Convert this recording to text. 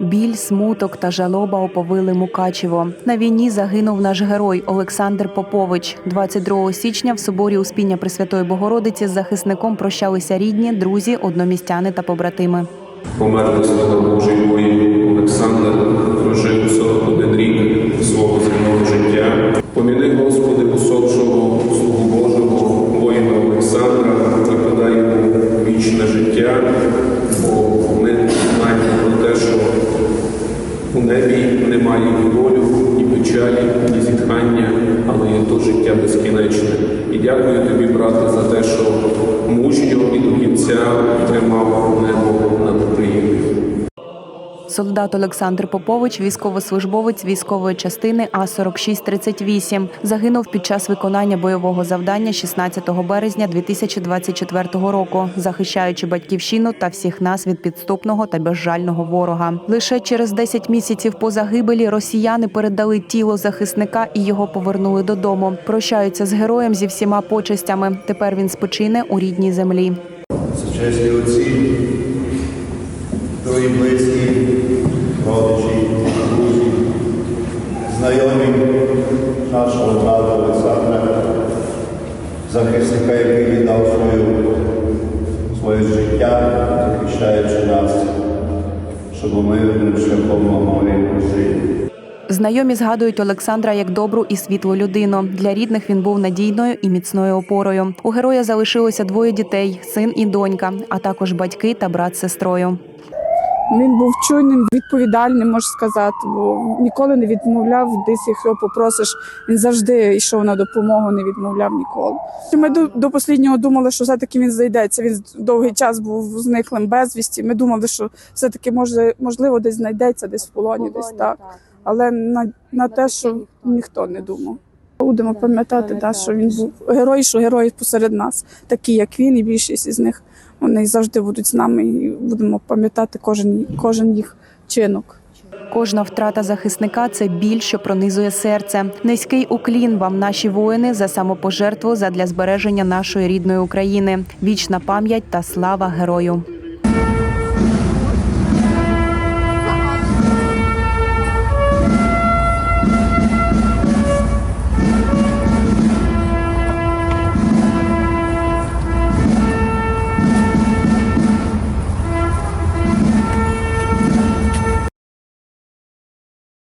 Біль, смуток та жалоба оповили Мукачево. На війні загинув наш герой Олександр Попович. 22 січня в соборі Успіння Пресвятої Богородиці з захисником прощалися рідні, друзі, одномістяни та побратими. Померли слуга у небі немає ні болю, ні печалі, ні зітхання, але є то життя безкінечне. І дякую тобі, брате, за те, що мужньо і до кінця тримав небо. Солдат Олександр Попович, військовослужбовець військової частини А 4638 загинув під час виконання бойового завдання 16 березня 2024 року, захищаючи батьківщину та всіх нас від підступного та безжального ворога. Лише через 10 місяців по загибелі росіяни передали тіло захисника і його повернули додому. Прощаються з героєм зі всіма почестями. Тепер він спочине у рідній землі. Чесні отці, близькі, знайомі нашого брата Олександра, захисника, який віддав свою, своє життя, захищаючи нас, щоб ми шляхом могли жити. Знайомі згадують Олександра як добру і світлу людину. Для рідних він був надійною і міцною опорою. У героя залишилося двоє дітей син і донька, а також батьки та брат з сестрою. Він був чуйним, відповідальним, можна сказати, бо ніколи не відмовляв, десь як його попросиш. Він завжди йшов на допомогу, не відмовляв ніколи. Ми до, до останнього думали, що все-таки він знайдеться. Він довгий час був зниклим безвісті. Ми думали, що все-таки може, можливо десь знайдеться, десь в полоні, десь так. Але на, на те, що ніхто не думав. Будемо пам'ятати, да, що він був герой, що герої посеред нас, такі як він, і більшість із них вони завжди будуть з нами, і будемо пам'ятати кожен, кожен їх чинок. Кожна втрата захисника це біль, що пронизує серце. Низький уклін вам, наші воїни, за самопожертву задля збереження нашої рідної України. Вічна пам'ять та слава герою.